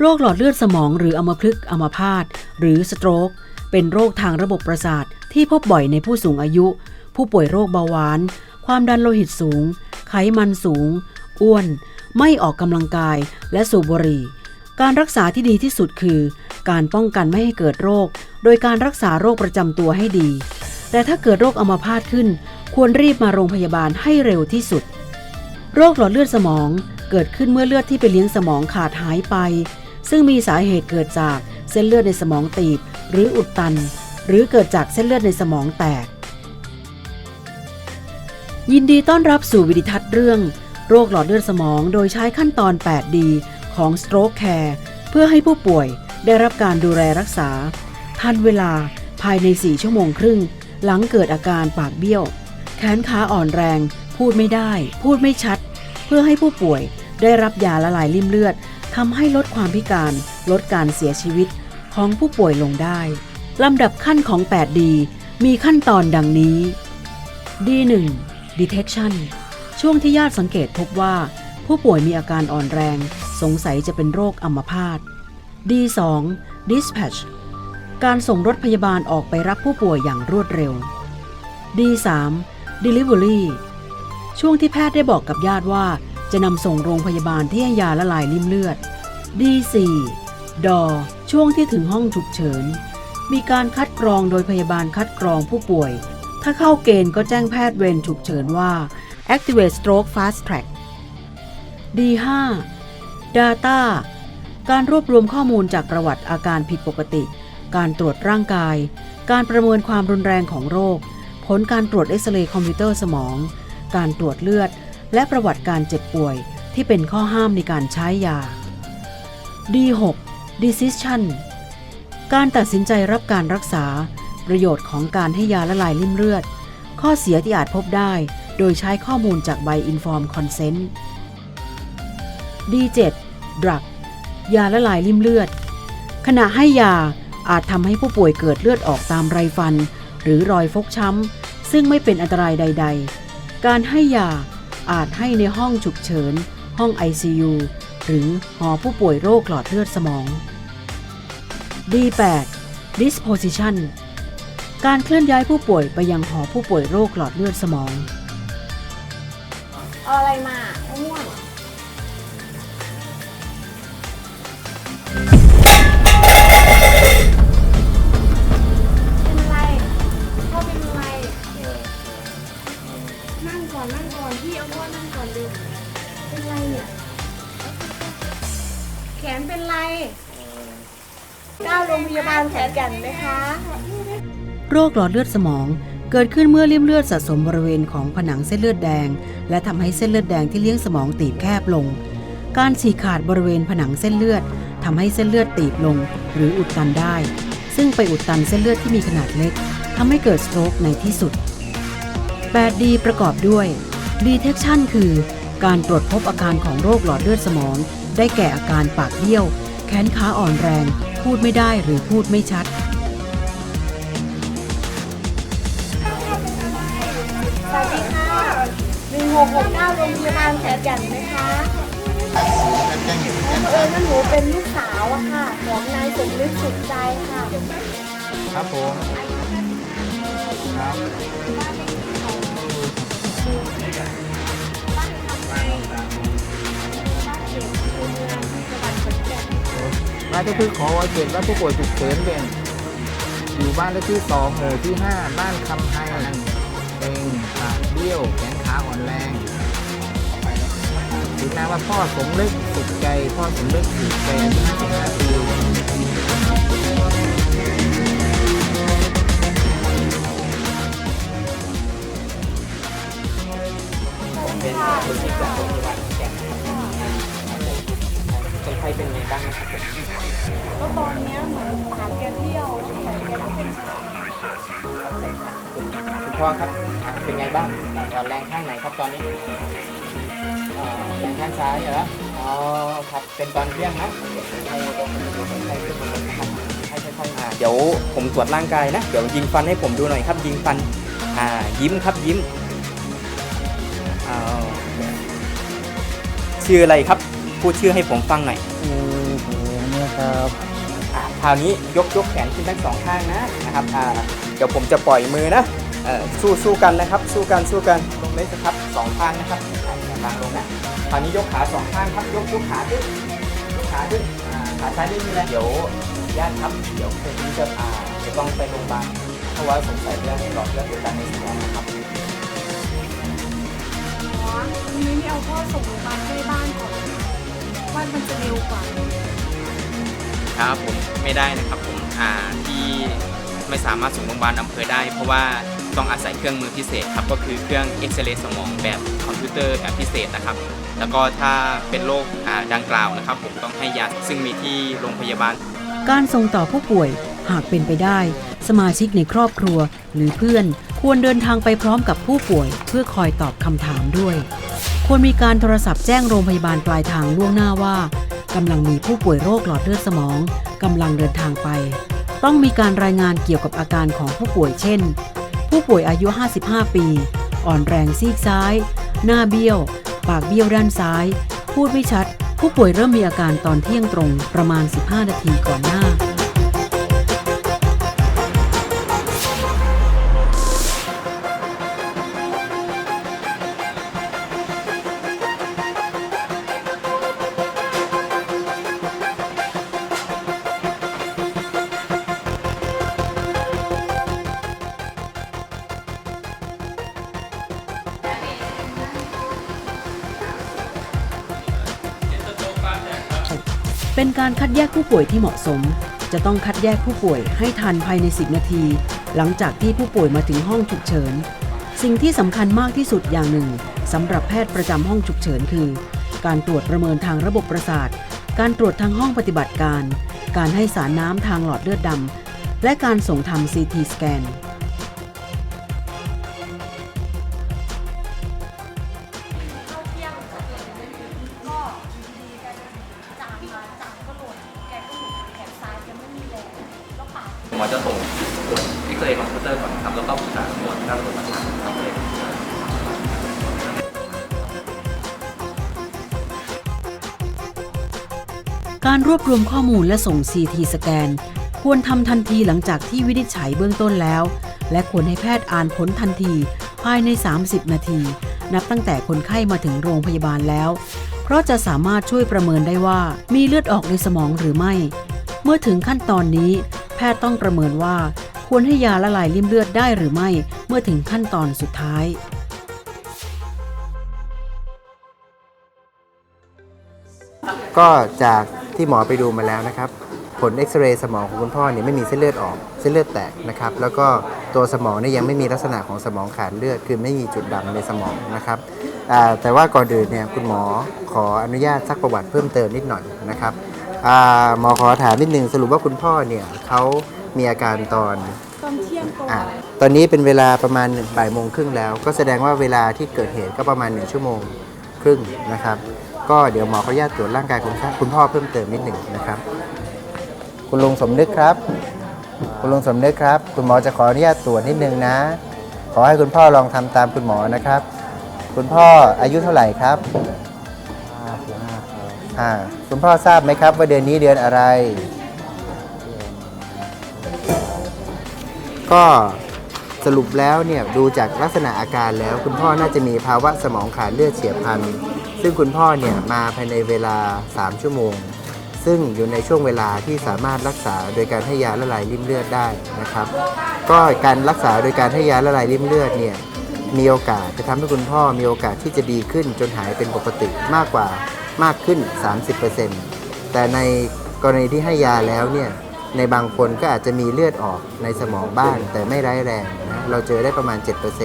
โรคหลอดเลือดสมองหรืออัมพฤกษ์อัมพาตหรือสโตรกเป็นโรคทางระบบประสาทที่พบบ่อยในผู้สูงอายุ ผู้ป่วยโรคเบาหวาน ความดันโลหิตสูง ไขมันสูง อ้วน ไม่ออกกำลังกาย และสูบบุหรี่ การรักษาที่ดีที่สุดคือ การป้องกันไม่ให้เกิดโรค โดยการรักษาโรคประจำตัวให้ดี แต่ถ้าเกิดโรคอัมพาตขึ้น ควรรีบมาโรงพยาบาลให้เร็วที่สุด โรคหลอดเลือดสมองเกิดขึ้นเมื่อเลือดที่ไปเลี้ยงสมองขาดหายไป ซึ่งมีสาเหตุเกิดจากเส้นเลือดในสมองตีบ หรืออุดตัน หรือเกิดจากเส้นเลือดในสมองแตก ยินดีต้อนรับสู่วิดิทัศน์เรื่อง โรคหลอดเลือดสมองโดยใช้ขั้นตอน 8D ของ Stroke Care เพื่อให้ผู้ป่วยได้รับการดูแลรักษา ทันเวลาภายใน 4 ชั่วโมงครึ่ง หลังเกิดอาการปากเบี้ยว แขนขาอ่อนแรง พูดไม่ได้ พูดไม่ชัด เพื่อให้ผู้ป่วยได้รับยาละลายริ่มเลือด ทำให้ลดความพิการ ลดการเสียชีวิตของผู้ป่วยลงได้ลำดับขั้นของ 8D มีขั้นตอนดังนี้ D1 Detection ช่วงที่ญาติสังเกตพบว่า ผู้ป่วยมีอาการอ่อนแรง สงสัยจะเป็นโรคอัมพาต D2 Dispatch การส่งรถพยาบาลออกไปรับผู้ป่วยอย่างรวดเร็ว D3 Delivery ช่วงที่แพทย์ได้บอกกับญาติว่า จะนำส่งโรงพยาบาลที่ให้ยาละลายริ่มเลือด D4 ดอ ช่วงที่ถึงห้องฉุกเฉิน มีการคัดกรองโดยพยาบาลคัดกรองผู้ป่วย ถ้าเข้าเกณฑ์ก็แจ้งแพทย์เวรฉุกเฉินว่า Activate Stroke Fast Track D5 Data การรวบรวมข้อมูลจากประวัติอาการผิดปกติ การตรวจร่างกาย การประเมินความรุนแรงของโรค ผลการตรวจเอ็กซเรย์คอมพิวเตอร์สมอง การตรวจเลือด และประวัติการเจ็บป่วยที่เป็นข้อห้ามในการใช้ยา D6 Decision การตัดสินใจรับการรักษา ประโยชน์ของการให้ยาละลายริ่มเลือด ข้อเสียที่อาจพบได้ โดยใช้ข้อมูลจากใบ Inform Consent D7 Drug ยาละลายริ่มเลือด ขณะให้ยาอาจทำให้ผู้ป่วยเกิดเลือดออกตามไรฟัน หรือรอยฟกช้ำซึ่งไม่เป็นอันตรายใด ๆ การให้ยา อาจให้ในห้องฉุกเฉิน ห้อง ICU หรือหอผู้ป่วยโรคหลอดเลือดสมอง D8 Disposition การเคลื่อนย้ายผู้ป่วยไปยังหอผู้ป่วยโรคหลอดเลือดสมอง เอาอะไรมาม่วง พี่เอาพ่อนั่งก่อนดูเป็นไรเนี่ยแขนเป็นไรก้าวโรงพยาบาลแขนกันไหมคะ โรคหลอดเลือดสมองเกิดขึ้นเมื่อริ่มเลือดสะสมบริเวณของผนังเส้นเลือดแดง และทำให้เส้นเลือดแดงที่เลี้ยงสมองตีบแคบลง การฉีกขาดบริเวณผนังเส้นเลือดทำให้เส้นเลือดตีบลง หรืออุดตันได้ ซึ่งไปอุดตันเส้นเลือดที่มีขนาดเล็กทำให้เกิดสโตรกในที่สุด 8D ประกอบด้วย Detection คือการตรวจพบอาการของโรคหลอดเลือดสมอง ได้แก่อาการปากเบี้ยว แขนขาอ่อนแรง พูดไม่ได้หรือพูดไม่ชัด สวัสดีค่ะหนึ่งหกหกเก้าโรงพยาบาลแขนกันไหมคะเออนั่นหนูเป็นลูกสาวอะค่ะ ของนายสมนึกสุขใจค่ะ ครับผม ครับ บ้านเลขที่ขอไว้เขตว่าผู้ป่วยฉุกเฉินเป็นอยู่บ้านเลขที่สองหมู่ที่ห้าบ้านคำไฮเป็นปากเบี้ยวแขนขาอ่อนแรงถึงนามว่าพ่อสมนึกสุขใจพ่อสมนึกสุขใจอายุ55ปี เป็นคนที่จากโรงพยาบาลแก่นคนไข้เป็นไงบ้างครับก็ตอนนี้เหมือนขาแกเที่ยวแขนแกก็เป็นคุณพ่อครับเป็นไงบ้างอ่าแรงข้างไหนครับตอนนี้แรงข้างซ้ายเหรออ๋อครับเป็นตอนเที่ยงนะให้ค่อยๆเดี๋ยวผมตรวจร่างกายนะ เดี๋ยวยิงฟันให้ผมดูหน่อยครับยิงฟัน อ่ายิ้มครับยิ้ม ชื่ออะไรครับ พูดชื่อให้ผมฟังหน่อยคือผมครับอ่าคราวนี้ยกยกแขนขึ้นทั้งสองข้างนะนะครับอ่าเดี๋ยวผมจะปล่อยมือนะเอ่อสู้สู้กันนะครับ สู้กันสู้กันลงเลยนะครับสองข้างนะครับอ่าอย่าวางลงนะคราวนี้ยกขาสองข้างครับยกยกขาขึ้นยกขาขึ้นอ่าขาซ้ายนี่นะเดี๋ยวญาติครับเดี๋ยวคืนนี้จะอ่าจะต้องไปโรงพยาบาลเพราะว่าสงสัยเรื่องหลอดเลือดอุดตันในสมองนะครับ อ๋อทีนี้ไม่เอาพ่อส่งโรงพยาบาลใกล้บ้านก่อนว่ามันจะเร็วกว่า ครับผมไม่ได้นะครับผมอ่าที่ไม่สามารถส่งโรงพยาบาลอำเภอได้ เพราะว่าต้องอาศัยเครื่องมือพิเศษครับก็คือเครื่องเอ็กซเรย์สมองแบบคอมพิวเตอร์แบบพิเศษนะครับ แล้วก็ถ้าเป็นโรคอ่าดังกล่าวนะครับ ผมต้องให้ยาซึ่งมีที่โรงพยาบาล การส่งต่อผู้ป่วยหากเป็นไปได้ สมาชิกในครอบครัวหรือเพื่อน ควรเดินทางไปพร้อมกับผู้ป่วยเพื่อคอยตอบคำถามด้วย ควรมีการโทรศัพท์แจ้งโรงพยาบาลปลายทางล่วงหน้าว่ากำลังมีผู้ป่วยโรคหลอดเลือดสมองกำลังเดินทางไป ต้องมีการรายงานเกี่ยวกับอาการของผู้ป่วยเช่น ผู้ป่วยอายุ 55 ปี อ่อนแรงซีกซ้าย หน้าเบี้ยว ปากเบี้ยวด้านซ้าย พูดไม่ชัด ผู้ป่วยเริ่มมีอาการตอนเที่ยงตรงประมาณ 15 นาทีก่อนหน้า เป็นการคัดแยกผู้ป่วยที่เหมาะสม จะต้องคัดแยกผู้ป่วยให้ทันภายใน 10 นาที หลังจากที่ผู้ป่วยมาถึงห้องฉุกเฉิน สิ่งที่สำคัญมากที่สุดอย่างหนึ่งสำหรับแพทย์ประจำห้องฉุกเฉินคือ การตรวจประเมินทางระบบประสาท การตรวจทางห้องปฏิบัติการ การให้สารน้ำทางหลอดเลือดดำและการส่งทำ CT สแกน หมอจะส่งตรวจเอ็กซเรย์คอมพิวเตอร์ก่อนครับแล้วก็ปรึกษาตรวจการตรวจประสาทครับเลยการรวบรวมข้อมูลและส่ง CT สแกน ควรทำทันทีหลังจากที่วินิจฉัยเบื้องต้นแล้ว และควรให้แพทย์อ่านผลทันทีภายใน 30 นาที นับตั้งแต่คนไข้มาถึงโรงพยาบาลแล้ว เพราะจะสามารถช่วยประเมินได้ว่ามีเลือดออกในสมองหรือไม่ เมื่อถึงขั้นตอนนี้ แพทย์ต้องประเมินว่า ควรให้ยาละลายริ่มเลือดได้หรือไม่เมื่อถึงขั้นตอนสุดท้าย ก็จากที่หมอไปดูมาแล้วนะครับ ผลเอ็กซเรย์สมองของคุณพ่อเนี่ยไม่มีเส้นเลือดออกเส้นเลือดแตกนะครับ แล้วก็ตัวสมองเนี่ยยังไม่มีลักษณะของสมองขาดเลือด คือไม่มีจุดดำในสมองนะครับแต่ว่าก่อนอื่นเนี่ยคุณหมอขออนุญาตซักประวัติเพิ่มเติมนิดหน่อยนะครับ อ่าหมอขอถามนิดนึงสรุปว่าคุณพ่อเนี่ยเขามีอาการตอนตอนเที่ยงตรงอ่าตอนนี้เป็นเวลาประมาณบ่ายโมงครึ่งแล้ว ก็แสดงว่าเวลาที่เกิดเหตุก็ประมาณ 1 ชั่วโมงครึ่งนะครับ ก็เดี๋ยวหมอขออนุญาตตรวจร่างกายคุณคุณพ่อเพิ่มเติมนิดหนึ่งนะครับ คุณลุงสมนึกครับ คุณลุงสมนึกครับ คุณหมอจะขออนุญาตตรวจนิดนึงนะ ขอให้คุณพ่อลองทำตามคุณหมอนะครับ คุณพ่ออายุเท่าไหร่ครับอ่า คุณพ่อทราบไหมครับ ว่าเดือนนี้เดือนอะไร ก็สรุปแล้วเนี่ยดูจากลักษณะอาการแล้ว คุณพ่อน่าจะมีภาวะสมองขาดเลือดเฉียบพลัน ซึ่งคุณพ่อเนี่ยมาภายในเวลา 3 ชั่วโมง ซึ่งอยู่ในช่วงเวลาที่สามารถรักษาโดยการให้ยาละลายริ่มเลือดได้นะครับ ก็การรักษาโดยการให้ยาละลายริ่มเลือดเนี่ยมีโอกาสจะทำให้คุณพ่อมีโอกาสที่จะดีขึ้นจนหายเป็นปกติมากกว่า มากขึ้น 30%แต่ในกรณีที่ให้ยาแล้วเนี่ยในบางคนก็อาจจะมีเลือดออกในสมองบ้างแต่ไม่ร้ายแรงนะเราเจอได้ประมาณ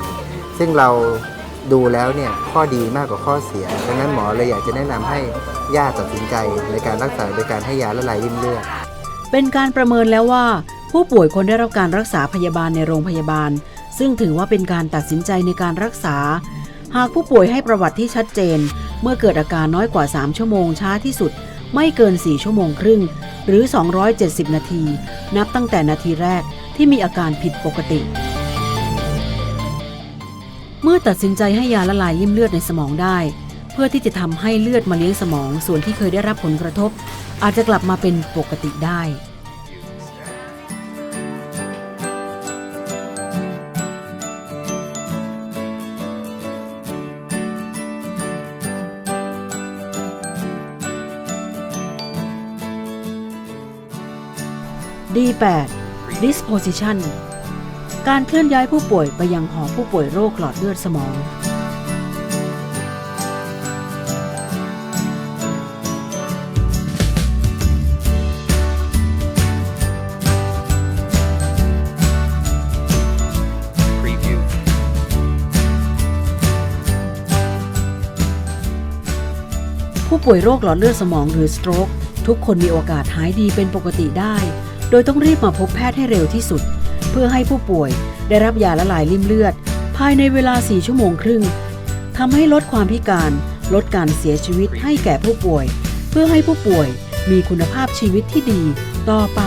7%ซึ่งเราดูแล้วเนี่ยข้อดีมากกว่าข้อเสีย ดังนั้นหมอเลยอยากจะแนะนำให้ญาติตัดสินใจในการรักษาโดยการให้ยาละลายริ่มเลือด เป็นการประเมินแล้วว่า ผู้ป่วยควรได้รับการรักษาพยาบาลในโรงพยาบาล ซึ่งถือว่าเป็นการตัดสินใจในการรักษา หากผู้ป่วยให้ประวัติที่ชัดเจน เมื่อเกิดอาการน้อยกว่า 3 ชั่วโมงช้าที่สุด ไม่เกิน 4 ชั่วโมงครึ่ง หรือ 270 นาที นับตั้งแต่นาทีแรกที่มีอาการผิดปกติ เมื่อตัดสินใจให้ยาละลายริ่มเลือดในสมองได้ เพื่อที่จะทำให้เลือดมาเลี้ยงสมองส่วนที่เคยได้รับผลกระทบ อาจจะกลับมาเป็นปกติได้ D8 Disposition การเคลื่อนย้ายผู้ป่วยไปยังหอผู้ป่วยโรคหลอดเลือดสมอง preview ผู้ป่วยโรคหลอดเลือดสมองหรือ stroke ทุกคนมีโอกาสหายดีเป็นปกติได้ โดยต้องรีบมาพบแพทย์ให้เร็วที่สุด เพื่อให้ผู้ป่วยได้รับยาละลายริ่มเลือด ภายในเวลา 4 ชั่วโมงครึ่งทำให้ลดความพิการ ลดการเสียชีวิตให้แก่ผู้ป่วย เพื่อให้ผู้ป่วยมีคุณภาพชีวิตที่ดีต่อไป